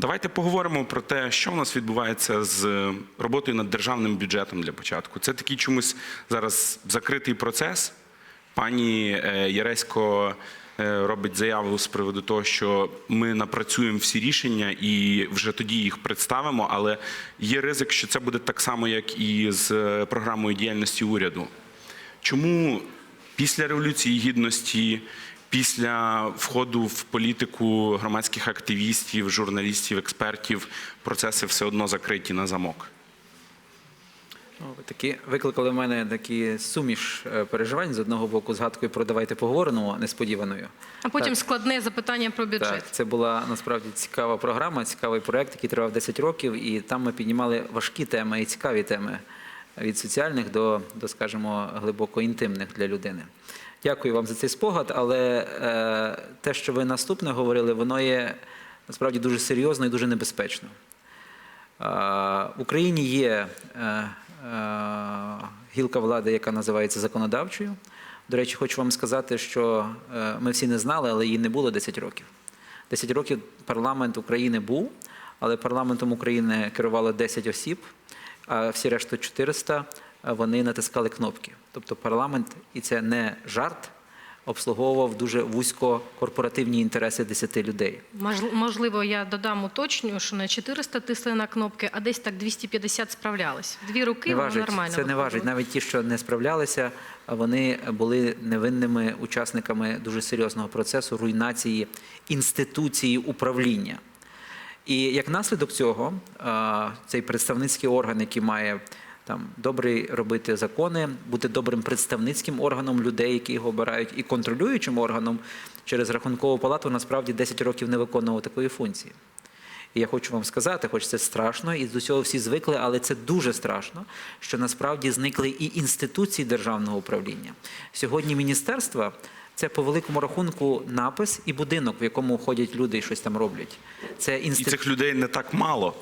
Давайте поговоримо про те, що в нас відбувається з роботою над державним бюджетом для початку. Це такий чомусь зараз закритий процес. Пані е, Яресько е, робить заяву з приводу того, що ми напрацюємо всі рішення і вже тоді їх представимо. Але є ризик, що це буде так само, як і з е, програмою діяльності уряду. Чому після революції гідності, після входу в політику громадських активістів, журналістів, експертів, процеси все одно закриті на замок? Ну, такі викликали в мене такі суміш е, переживань з одного боку згадкою про давайте поговоримо несподіваною. А потім Так. складне запитання про бюджет. Так, це була насправді цікава програма, цікавий проект, який тривав 10 років, і там ми піднімали важкі теми і цікаві теми від соціальних до, до скажімо, глибоко інтимних для людини. Дякую вам за цей спогад, але е, те, що ви наступне говорили, воно є насправді дуже серйозно і дуже небезпечно. Е, В Україні є е, е, гілка влади, яка називається законодавчою. До речі, хочу вам сказати, що е, ми всі не знали, але її не було 10 років. 10 років парламент України був, але парламентом України керувало 10 осіб, а всі решта 400 е, вони натискали кнопки. Тобто парламент, і це не жарт, обслуговував дуже вузько корпоративні інтереси 10 людей. Мож- Можливо, я додам уточню, що не 400 тисли на кнопки, а десь так 250 справлялись. Дві руки Не важить, нормально. це не важить. Навіть ті, що не справлялися, вони були невинними учасниками дуже серйозного процесу руйнації інституції управління. І як наслідок цього, цей представницький орган, який має там добре робити закони, бути добрим представницьким органом людей, які його обирають, і контролюючим органом через рахункову палату, насправді 10 років не виконував такої функції. І я хочу вам сказати, хоч це страшно, і до цього всі звикли, але це дуже страшно, що насправді зникли і інституції державного управління. Сьогодні міністерства це по великому рахунку напис і будинок, в якому ходять люди і щось там роблять. Це І цих людей не так мало.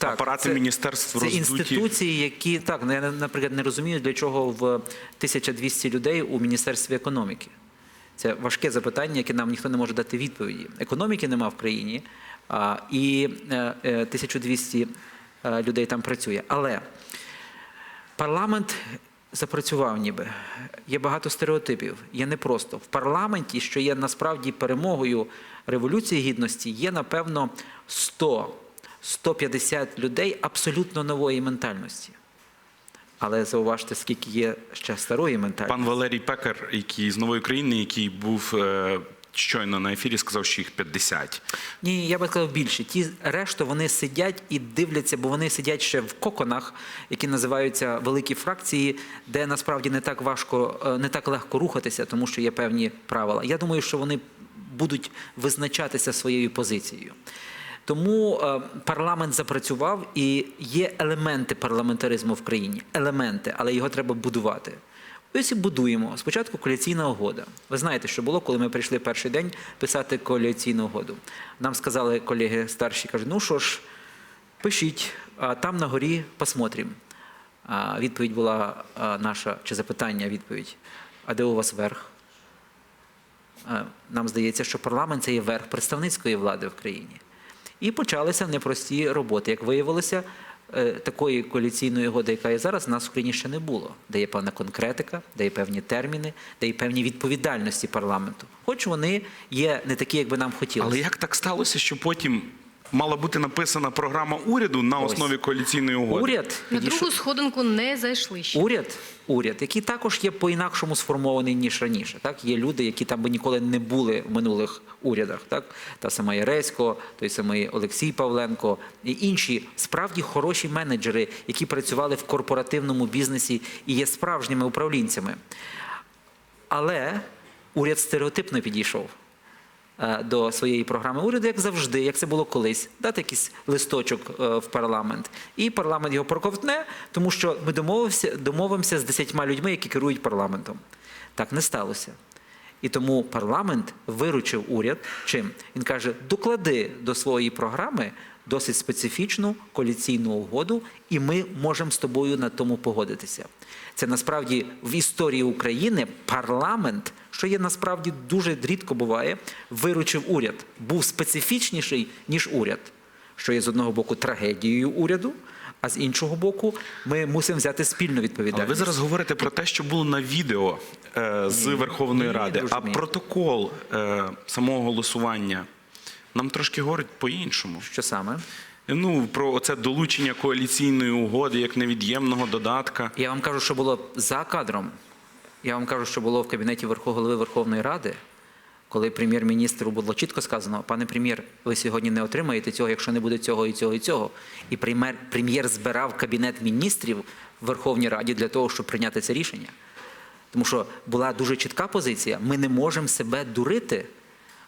Апарати це- міністерств це інституції, які так ну, я наприклад не розумію, для чого в 1200 людей у міністерстві економіки. Це важке запитання, яке нам ніхто не може дати відповіді. Економіки нема в країні, і е, е, 1200 е, людей там працює. Але парламент запрацював ніби. Є багато стереотипів. Є непросто. В парламенті, що є насправді перемогою Революції Гідності, є, напевно, 100 150 людей абсолютно нової ментальності. Але зауважте, скільки є ще старої ментальності. Пан Валерій Пекар, який з нової країни, який був е, щойно на ефірі, сказав, що їх 50. Ні, я би сказав більше. Ті решту вони сидять і дивляться, бо вони сидять ще в коконах, які називаються великі фракції, де насправді не так важко, е, не так легко рухатися, тому що є певні правила. Я думаю, що вони будуть визначатися своєю позицією. Тому е, парламент запрацював і є елементи парламентаризму в країні. Елементи, але його треба будувати. Ось і будуємо. Спочатку коаліційна угода. Ви знаєте, що було, коли ми прийшли перший день писати коаліційну угоду. Нам сказали колеги старші, кажуть, ну що ж, пишіть, а там на горі посмотрим. А відповідь була наша, чи запитання, відповідь. А де у вас верх? Нам здається, що парламент це є верх представницької влади в країні. І почалися непрості роботи. Як виявилося, такої коаліційної угоди, яка є зараз, нас в Україні ще не було, де є певна конкретика, де є певні терміни, де є певні відповідальності парламенту. Хоч вони є не такі, як би нам хотілося. Але як так сталося, що потім мала бути написана програма уряду на Ось. основі коаліційної угоди? Уряд На підійшов- другу сходинку не зайшли ще. Уряд, уряд, який також є по-інакшому сформований, ніж раніше. Так? Є люди, які там би ніколи не були в минулих урядах. Так? Та сама Яресько, той самий Олексій Павленко і інші справді хороші менеджери, які працювали в корпоративному бізнесі і є справжніми управлінцями. Але уряд стереотипно підійшов до своєї програми уряду, як завжди, як це було колись, дати якийсь листочок е, в парламент. І парламент його проковтне, тому що ми домовився, домовимося з десятьма людьми, які керують парламентом. Так не сталося. І тому парламент виручив уряд. Чим? Він каже: доклади до своєї програми досить специфічну коаліційну угоду, і ми можемо з тобою на тому погодитися. Це насправді в історії України парламент, що є насправді дуже рідко буває, виручив уряд, був специфічніший, ніж уряд. що є з одного боку трагедією уряду, а з іншого боку, ми мусимо взяти спільну Але відповідальність. ви зараз говорите про те, що було на відео е, з Ні, Верховної ні, Ради, друже а протокол е, самого голосування нам трошки говорить по-іншому. Що саме? Ну, про оце долучення коаліційної угоди як невід'ємного додатка. Я вам кажу, що було за кадром. Я вам кажу, що було в кабінеті голови Верховної Ради, коли прем'єр-міністру було чітко сказано: пане прем'єр, ви сьогодні не отримаєте цього, якщо не буде цього і цього і цього. І прем'єр збирав кабінет міністрів в Верховній Раді для того, щоб прийняти це рішення. Тому що була дуже чітка позиція: ми не можемо себе дурити,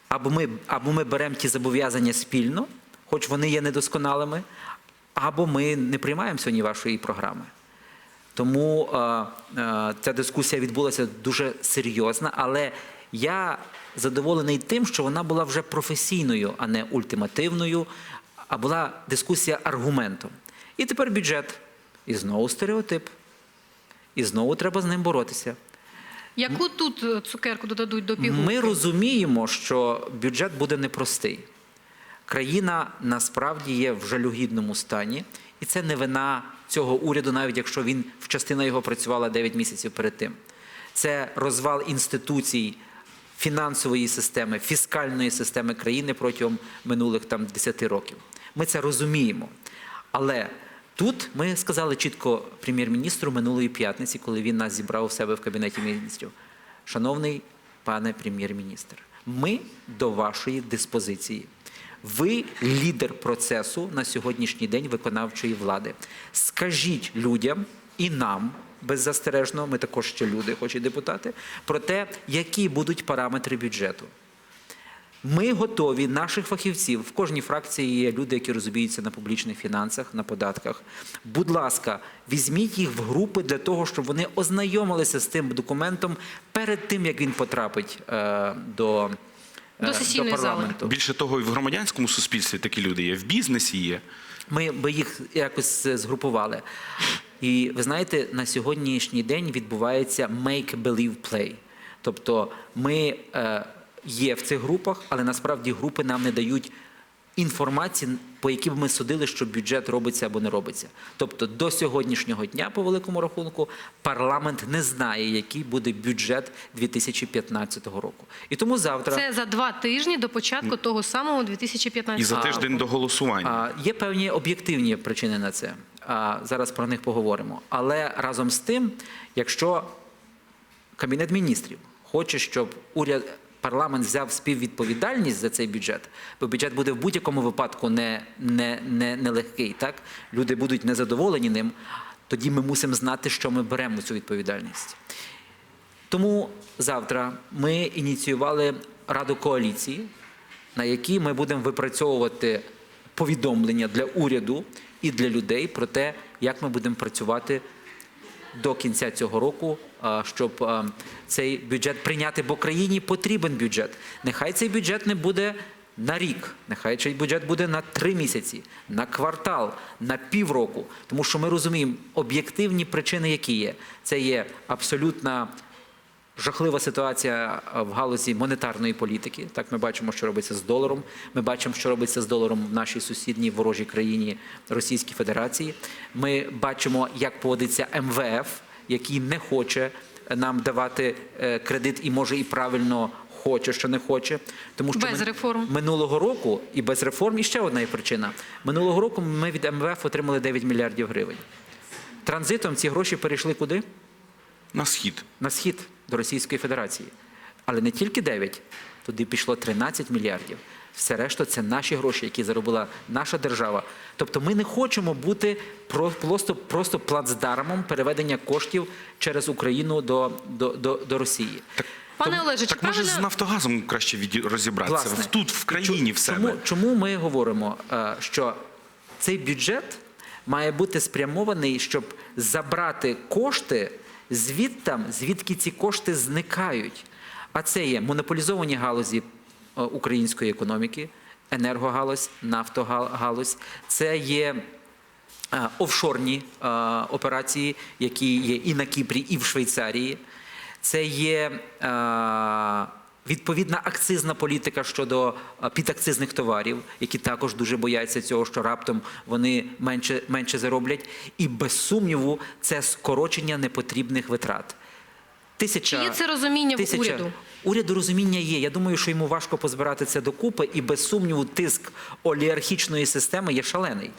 або ми, або ми беремо ті зобов'язання спільно, хоч вони є недосконалими, або ми не приймаємо сьогодні вашої програми. Тому е, е, ця дискусія відбулася дуже серйозна, але я задоволений тим, що вона була вже професійною, а не ультимативною, а була дискусія аргументом. І тепер бюджет. І знову стереотип. І знову треба з ним боротися. Яку тут е, цукерку додадуть до пігулки? Ми розуміємо, що бюджет буде непростий. Країна насправді є в жалюгідному стані, і це не вина цього уряду, навіть якщо він в частина його працювала 9 місяців перед тим. Це розвал інституцій фінансової системи, фіскальної системи країни протягом минулих там 10 років. Ми це розуміємо. Але тут ми сказали чітко прем'єр-міністру минулої п'ятниці, коли він нас зібрав у себе в кабінеті міністрів. Шановний пане прем'єр-міністр, ми до вашої диспозиції. Ви лідер процесу на сьогоднішній день виконавчої влади. Скажіть людям і нам беззастережно, ми також ще люди, хоч і депутати, про те, які будуть параметри бюджету. Ми готові наших фахівців. В кожній фракції є люди, які розуміються на публічних фінансах, на податках. Будь ласка, візьміть їх в групи для того, щоб вони ознайомилися з тим документом перед тим, як він потрапить е, до, е, До сесійної зали. парламенту. Більше того, і в громадянському суспільстві такі люди є, в бізнесі є. Ми би їх якось е, згрупували. І ви знаєте, на сьогоднішній день відбувається make-believe play. Тобто ми е, є в цих групах, але насправді групи нам не дають інформації, по якій б ми судили, що бюджет робиться або не робиться. Тобто до сьогоднішнього дня, по великому рахунку, парламент не знає, який буде бюджет 2015 року. І тому завтра Це за два тижні до початку того самого 2015 І за року. тиждень до голосування. А, Є певні об'єктивні причини на це. А, Зараз про них поговоримо. Але разом з тим, якщо Кабінет міністрів хоче, щоб уряд. Парламент взяв співвідповідальність за цей бюджет, бо бюджет буде в будь-якому випадку не, легкий. Так? Люди будуть незадоволені ним. Тоді ми мусимо знати, що ми беремо цю відповідальність. Тому завтра ми ініціювали Раду коаліції, на якій ми будемо випрацьовувати повідомлення для уряду і для людей про те, як ми будемо працювати до кінця цього року, щоб цей бюджет прийняти, бо країні потрібен бюджет. Нехай цей бюджет не буде на рік, нехай цей бюджет буде на три місяці, на квартал, на півроку. Тому що ми розуміємо об'єктивні причини, які є. Це є абсолютна жахлива ситуація в галузі монетарної політики. Так, ми бачимо, що робиться з доларом. Ми бачимо, що робиться з доларом в нашій сусідній ворожій країні Російській Федерації. Ми бачимо, як поводиться МВФ, який не хоче нам давати е, кредит і може і правильно хоче, що не хоче. Тому що Без ми- реформ. минулого року і без реформ і ще одна є причина. Минулого року ми від МВФ отримали 9 мільярдів гривень. Транзитом ці гроші перейшли куди? На схід. на схід до Російської Федерації. Але не тільки 9, туди пішло 13 мільярдів. Все решта це наші гроші, які заробила наша держава. Тобто ми не хочемо бути просто, просто плацдармом переведення коштів через Україну до, до, до, до Росії. Пане Олеже, чи Так може з Нафтогазом краще розібратися? Власне. Тут, в країні, в себе. Чому, чому ми говоримо, е, що цей бюджет має бути спрямований, щоб забрати кошти звідтам, звідки ці кошти зникають? А це є монополізовані галузі української економіки, енергогалузь, нафтогалузь, це є е, офшорні е, операції, які є і на Кіпрі, і в Швейцарії. Це є е, Відповідна акцизна політика щодо е, підакцизних товарів, які також дуже бояться цього, що раптом вони менше, менше зароблять. І без сумніву, це скорочення непотрібних витрат. Тисяча, Чи є це розуміння в уряду? Уряду розуміння є. Я думаю, що йому важко позбирати це докупи, і без сумніву тиск олігархічної системи є шалений.